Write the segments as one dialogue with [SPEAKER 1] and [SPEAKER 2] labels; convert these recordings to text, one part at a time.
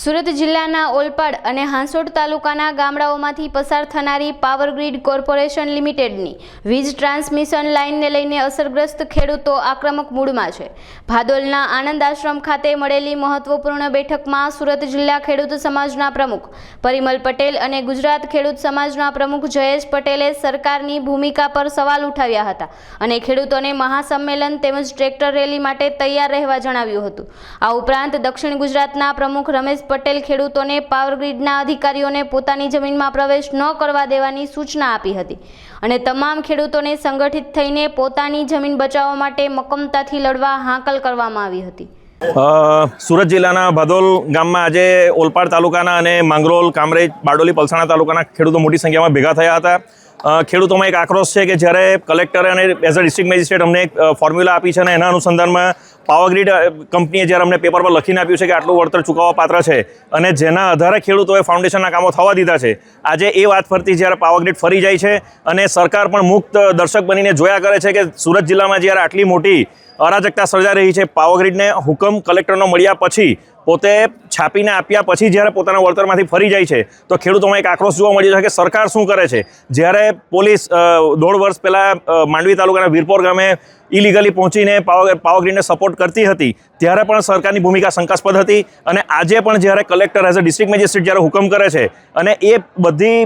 [SPEAKER 1] સુરત જિલ્લાના ઓલપાડ અને હાંસોડ તાલુકાના ગામડાઓમાંથી પસાર થનારી પાવર ગ્રીડ કોર્પોરેશન લિમિટેડની વીજ ટ્રાન્સમિશન લાઇનને લઈને અસરગ્રસ્ત ખેડૂતો આક્રમક મૂડમાં છે. ભાદોલના આનંદ આશ્રમ ખાતે મળેલી મહત્વપૂર્ણ બેઠકમાં સુરત જિલ્લા ખેડૂત સમાજના પ્રમુખ પરિમલ પટેલ અને ગુજરાત ખેડૂત સમાજના પ્રમુખ જયેશ પટેલે સરકારની ભૂમિકા પર સવાલ ઉઠાવ્યા હતા અને ખેડૂતોને મહાસંમેલન તેમજ ટ્રેક્ટર રેલી માટે તૈયાર રહેવા જણાવ્યું હતું. આ ઉપરાંત દક્ષિણ ગુજરાતના પ્રમુખ રમેશ પટેલ ખેડૂતોને પાવરગ્રીડના અધિકારીઓને પોતાની જમીનમાં પ્રવેશ ન કરવા દેવાની સૂચના આપી હતી. અને તમામ ખેડૂતોને સંગઠિત થઈને પોતાની જમીન બચાવવા માટે મક્કમતાથી લડવા હાંકલ કરવામાં આવી હતી.
[SPEAKER 2] સુરત જિલ્લાના ભાદોલ ગામમાં આજે ઓલપાડ તાલુકાના અને માંગરોલ, કામરેજ, બારડોલી, પલસાણા તાલુકાના ખેડૂતો મોટી સંખ્યામાં ભેગા થયા હતા. ખેડૂતોમાં એક આક્રોશ છે કે જ્યારે કલેક્ટરે અને એઝ અ ડિસ્ટ્રિક્ટ મેજિસ્ટ્રેટ અમને એક ફોર્મ્યુલા આપી છે અને એના અનુસંધાનમાં પાવરગ્રીડ કંપનીએ જ્યારે અમને પેપર પર લખીને આપ્યું છે કે આટલું વળતર ચૂકવવા પાત્ર છે અને જેના આધારે ખેડૂતોએ ફાઉન્ડેશનના કામો થવા દીધા છે, આજે એ વાત ફરતી જ્યારે પાવરગ્રીડ ફરી જાય છે અને સરકાર પણ મુક્ત દર્શક બનીને જોયા કરે છે કે સુરત જિલ્લામાં જ્યારે આટલી મોટી અરાજકતા સર્જાઈ રહી છે પાવરગ્રીડને હુકમ કલેક્ટરનો મળ્યા પછી, પોતે છાપીને આપ્યા પછી જ્યારે પોતાના વળતરમાંથી ફરી જાય છે, તો ખેડૂતોમાં એક આક્રોશ જોવા મળ્યો છે કે સરકાર શું કરે છે? જ્યારે પોલીસ દોઢ વર્ષ પહેલાં માંડવી તાલુકાના વીરપોર ગામે ઇલીગલી પહોંચીને પાવર પાવરગ્રીડને સપોર્ટ કરતી હતી, ત્યારે પણ સરકારની ભૂમિકા શંકાસ્પદ હતી અને આજે પણ જ્યારે collector as a district magistrate જ્યારે હુકમ કરે છે અને એ બધી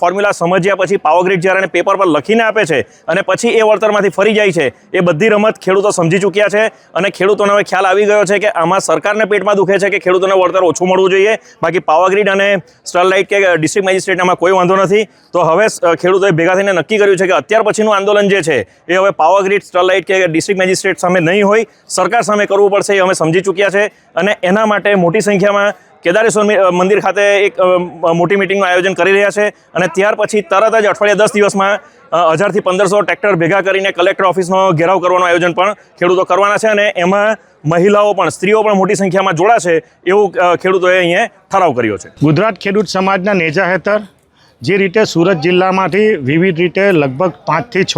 [SPEAKER 2] ફોર્મ્યુલા સમજ્યા પછી પાવરગ્રીડ જ્યારે પેપર પર લખીને આપે છે અને પછી એ વળતરમાંથી ફરી જાય છે, એ બધી રમત ખેડૂતો સમજી ચૂક્યા છે અને ખેડૂતોને હવે ખ્યાલ આવી ગયો છે કે આમાં સરકારને પેટમાં દુખે છે કે ખેડૂતોને વળતર ઓછું મળવું જોઈએ, બાકી પાવરગ્રીડ અને સ્ટરલાઇટ કે ડિસ્ટ્રિક્ટ મેજિસ્ટ્રેટમાં કોઈ વાંધો નથી. તો હવે ખેડૂતોએ ભેગા થઈને નક્કી કર્યું છે કે અત્યાર પછીનું આંદોલન જે છે, એ હવે પાવરગ્રીડ સ્ટરલાઇટ કે ડિસ્ટ્રિક્ટ મેજિસ્ટ્રેટ સામે નહીં હોય, સરકાર સામે કરવું પડશે એ અમે સમજી ચૂક્યા છે. અને એના માટે મોટી સંખ્યામાં કેદારેશ્વર મંદિર ખાતે એક મોટી મિટિંગનું આયોજન કરી રહ્યા છે. અને ત્યાર પછી તરત જ અઠવાડિયા દસ દિવસમાં હજારથી પંદરસો ટ્રેક્ટર ભેગા કરીને કલેક્ટર ઓફિસનો ઘેરાવ કરવાનું આયોજન પણ ખેડૂતો કરવાના છે અને એમાં મહિલાઓ પણ, સ્ત્રીઓ પણ મોટી સંખ્યામાં જોડાશે એવું ખેડૂતોએ અહીંયા ઠરાવ કર્યો છે.
[SPEAKER 3] ગુજરાત ખેડૂત સમાજના નેજા હેઠળ જે રીતે સુરત જિલ્લામાંથી વિવિધ રીતે લગભગ પાંચથી છ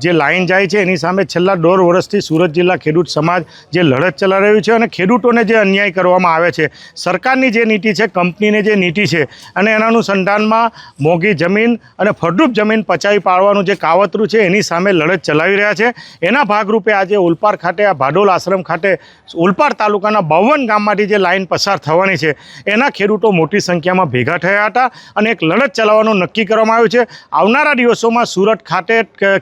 [SPEAKER 3] જે લાઈન જાય છે, એની સામે છેલ્લા દોઢ વર્ષથી સુરત જિલ્લા ખેડૂત સમાજ જે લડત ચલાવી રહ્યું છે અને ખેડૂતોને જે અન્યાય કરવામાં આવે છે. સરકારની જે નીતિ છે, કંપનીની જે નીતિ છે, અને એના અનુસંધાનમાં મોંઘી જમીન અને ફળદ્રુપ જમીન પચાવી પાડવાનું જે કાવતરું છે, એની સામે લડત ચલાવી રહ્યા છે. એના ભાગરૂપે આજે ઉલપાડ ખાતે, આ ભાડોલ આશ્રમ ખાતે, ઉલપાડ તાલુકાના બાવન ગામમાંથી જે લાઈન પસાર થવાની છે, એના ખેડૂતો મોટી સંખ્યામાં ભેગા થયા હતા અને એક લડત ચલાવવાનું નક્કી કરવામાં આવ્યું છે. આવનારા દિવસોમાં સુરત ખાતે ક-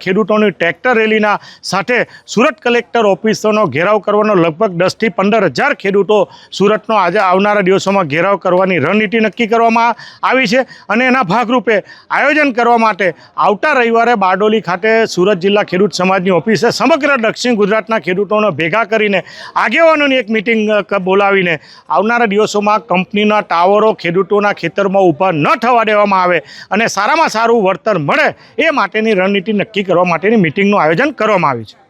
[SPEAKER 3] ખેડૂતોની ટ્રેક્ટર રેલીના સાથે સુરત કલેક્ટર ઓફિસોનો ઘેરાવ કરવાનો લગભગ દસથી પંદર હજાર ખેડૂતો સુરતનો આજે આવનારા દિવસોમાં ઘેરાવ કરવાની રણનીતિ નક્કી કરવામાં આવી છે અને એના ભાગરૂપે આયોજન કરવા માટે આવતા રવિવારે બારડોલી ખાતે સુરત જિલ્લા ખેડૂત સમાજની ઓફિસે સમગ્ર દક્ષિણ ગુજરાતના ખેડૂતોને ભેગા કરીને આગેવાનોની એક મિટિંગ બોલાવીને આવનારા દિવસોમાં કંપનીના ટાવરો ખેડૂતોના ખેતરમાં ઊભા ન થવા દેવામાં આવે અને સારામાં સારું વળતર મળે એ માટેની રણનીતિ નક્કી કરવા માટેની મિટિંગનું આયોજન કરવામાં આવ્યું છે.